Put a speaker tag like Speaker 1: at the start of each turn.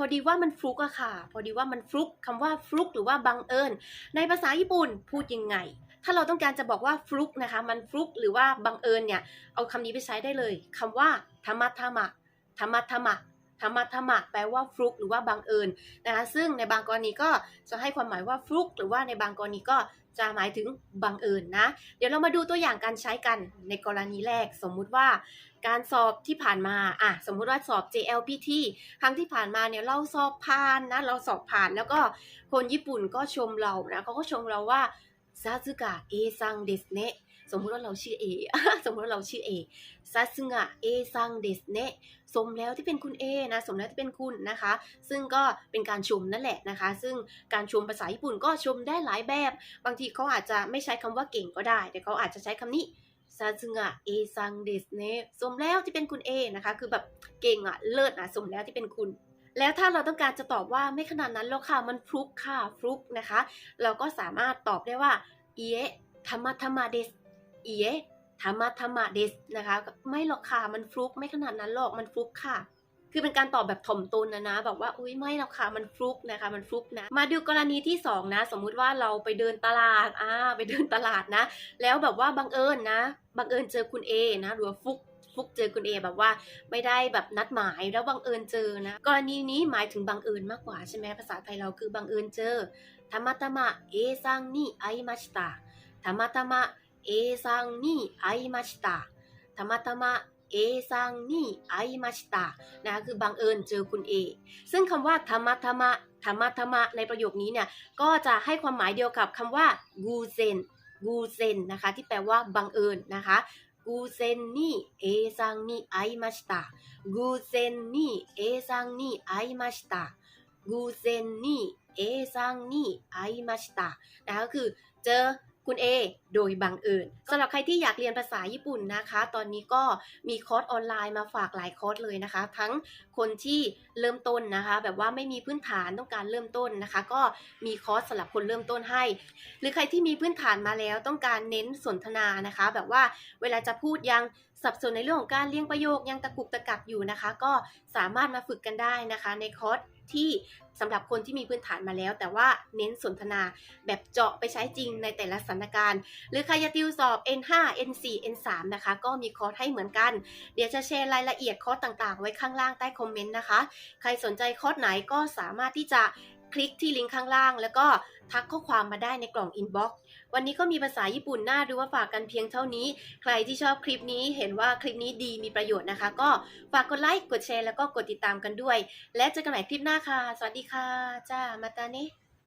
Speaker 1: พอดีว่ามันฟลุกอะค่ะ พอดีว่ามันฟลุกคำว่าฟลุกหรือว่าบังเอิญ ในภาษาญี่ปุ่นพูดยังไง ถ้าเราต้องการจะบอกว่าฟลุกนะคะ มันฟลุกหรือว่าบังเอิญเนี่ย เอาคำนี้ไปใช้ได้เลยคำว่าธรรมะธรรมะธรรมะธรรมะ ธรรมะธรรมะแปลว่าฟลุกหรือว่าบังเอิญนะคะซึ่งในบางกรณีก็จะให้ความหมายว่าฟลุกหรือว่าในบางกรณีก็จะหมายถึงบังเอิญนะ เดี๋ยวเรามาดูตัวอย่างการใช้กันในกรณีแรก สมมุติว่าการสอบที่ผ่านมาอะสมมุติว่าสอบ JLPT ครั้งที่ผ่านมาเนี่ยเราสอบผ่านนะเราสอบผ่านแล้วก็คนญี่ปุ่นก็ชมเรานะเขาก็ชมเราว่า ซาสึกะเอซังเดสเนะสมมุติว่าเราชื่อเอสมมุติว่าเราชื่อเอซาสึงะเอซังเดสเนะสมแล้วที่เป็นคุณเอนะ สมแล้วที่เป็นคุณนะคะ ซึ่งก็เป็นการชมนั่นแหละนะคะ ซึ่งการชมภาษาญี่ปุ่นก็ชมได้หลายแบบ บางทีเขาอาจจะไม่ใช้คำว่าเก่งก็ได้ แต่เขาอาจจะใช้คำนี้ซาซึงะเอซังเดสเนะสมแล้วที่เป็นคุณเอนะคะ คือแบบเก่งอะเลิศอะสมแล้วที่เป็นคุณ แล้วถ้าเราต้องการจะตอบว่าไม่ขนาดนั้นหรอกค่ะมันฟลุกค่ะฟลุกนะคะ เราก็สามารถตอบได้ว่าเอะธรรมะธรรมะเดสเอะธรรมะธรรมะเดสนะคะ ไม่หรอกค่ะมันฟลุกไม่ขนาดนั้นหรอกมันฟลุกค่ะ คือเป็นการตอบแบบถ่อมตนนะนะแบบว่าอุ้ยไม่หรอกค่ะมันฟลุกนะคะมันฟลุกนะมาดูกรณีที่สองนะสมมุติว่าเราไปเดินตลาดอ่าไปเดินตลาดนะ แล้วแบบว่าบังเอิญนะบังเอิญเจอคุณเอนะหรือว่าฟุก ฟุกเจอคุณเอแบบว่าไม่ได้แบบนัดหมายแล้วบังเอิญเจอนะกรณีนี้หมายถึงบังเอิญมากกว่าใช่ไหมภาษาไทยเราคือบังเอิญเจอธรรมะธรรมะเอซังนี่ไอมาชิตาธรรมะธรรมะเอซังนี่ไอมาชิตาธรรมะธรรมะเอซังนี่ไอมาชิตานะคือบังเอิญเจอคุณเอซึ่งคำว่าธรรมะธรรมะธรรมะธรรมะในประโยคนี้เนี่ยก็จะให้ความหมายเดียวกับคำว่ากูเซนกูเซนนะคะที่แปลว่าบังเอิญนะคะ กูเซนนี่เอซังนี่ไอมาชิตากูเซนนี่เอซังนี่ไอมาชิตากูเซนนี่เอซังนี่ไอมาชิตานะคะก็คือเจอ คุณ A โดยบังเอิญสำหรับใครที่อยากเรียนภาษาญี่ปุ่นนะคะ ตอนนี้ก็มีคอร์สออนไลน์มาฝากหลายคอร์สเลยนะคะ ทั้งคนที่เริ่มต้นนะคะ แบบว่าไม่มีพื้นฐานต้องการเริ่มต้นนะคะ ก็มีคอร์สสำหรับคนเริ่มต้นให้ หรือใครที่มีพื้นฐานมาแล้วต้องการเน้นสนทนานะคะ แบบว่าเวลาจะพูดยังสับสนในเรื่องของการเรียงประโยคยังตะกุกตะกักอยู่นะคะ ก็สามารถมาฝึกกันได้นะคะ ในคอร์สที่สำหรับคนที่มีพื้นฐานมาแล้ว แต่ว่าเน้นสนทนาแบบเจาะไปใช้จริงในแต่ละสถานการณ์ หรือใครจะติวสอบ N5 N4 N3 นะคะ ก็มีคอร์สให้เหมือนกัน เดี๋ยวจะแชร์รายละเอียดคอร์สต่างๆ ไว้ข้างล่างใต้คอมเมนต์นะคะ ใครสนใจคอร์สไหนก็สามารถที่จะ คลิกที่ลิงก์ข้างล่าง แล้วก็ทักข้อความมาได้ในกล่องอินบ็อกซ์วันนี้ก็มีภาษาญี่ปุ่นน่าดูว่าฝากกันเพียงเท่านี้ ใครที่ชอบคลิปนี้เห็นว่าคลิปนี้ดีมีประโยชน์นะคะ ก็ฝากกดไลค์กดแชร์แล้วก็กดติดตามกันด้วย และเจอกันใหม่คลิปหน้าค่ะ สวัสดีค่ะ จ้ามาตาเนะ